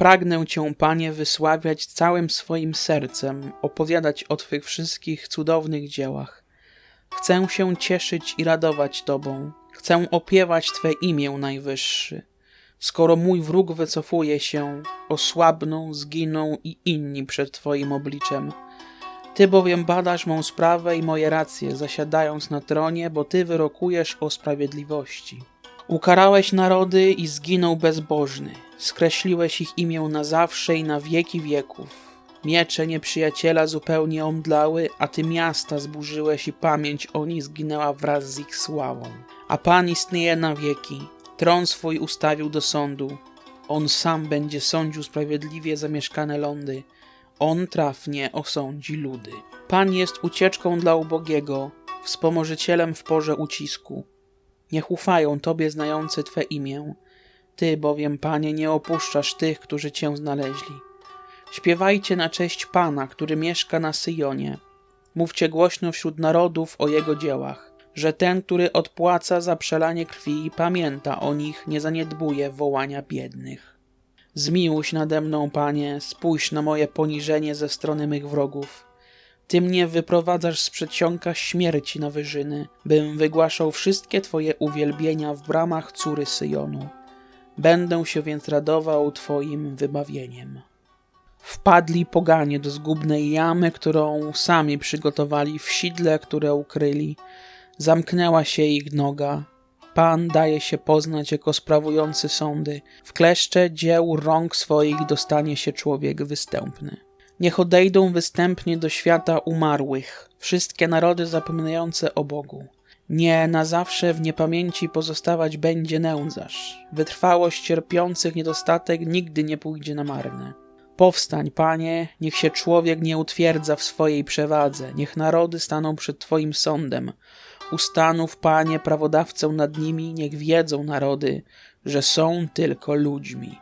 Pragnę Cię, Panie, wysławiać całym swoim sercem, opowiadać o Twych wszystkich cudownych dziełach. Chcę się cieszyć i radować Tobą. Chcę opiewać Twe imię najwyższy. Skoro mój wróg wycofuje się, osłabną, zginą i inni przed Twoim obliczem. Ty bowiem badasz mą sprawę i moje racje, zasiadając na tronie, bo Ty wyrokujesz o sprawiedliwości. Ukarałeś narody i zginął bezbożny. Skreśliłeś ich imię na zawsze i na wieki wieków. Miecze nieprzyjaciela zupełnie omdlały, a ty miasta zburzyłeś i pamięć o nich zginęła wraz z ich sławą. A Pan istnieje na wieki, tron swój ustawił do sądu. On sam będzie sądził sprawiedliwie zamieszkane lądy. On trafnie osądzi ludy. Pan jest ucieczką dla ubogiego, wspomożycielem w porze ucisku. Niech ufają Tobie znający Twe imię. Ty bowiem, Panie, nie opuszczasz tych, którzy Cię znaleźli. Śpiewajcie na cześć Pana, który mieszka na Syjonie. Mówcie głośno wśród narodów o Jego dziełach, że ten, który odpłaca za przelanie krwi i pamięta o nich, nie zaniedbuje wołania biednych. Zmiłuj się nade mną, Panie, spójrz na moje poniżenie ze strony mych wrogów. Ty mnie wyprowadzasz z przedsionka śmierci na wyżyny, bym wygłaszał wszystkie Twoje uwielbienia w bramach córy Syjonu. Będę się więc radował Twoim wybawieniem. Wpadli poganie do zgubnej jamy, którą sami przygotowali w sidle, które ukryli. Zamknęła się ich noga. Pan daje się poznać jako sprawujący sądy. W kleszcze dzieł rąk swoich dostanie się człowiek występny. Niech odejdą występnie do świata umarłych, wszystkie narody zapominające o Bogu. Nie na zawsze w niepamięci pozostawać będzie nędzarz. Wytrwałość cierpiących niedostatek nigdy nie pójdzie na marne. Powstań, Panie, niech się człowiek nie utwierdza w swojej przewadze, niech narody staną przed Twoim sądem. Ustanów, Panie, prawodawcą nad nimi, niech wiedzą narody, że są tylko ludźmi.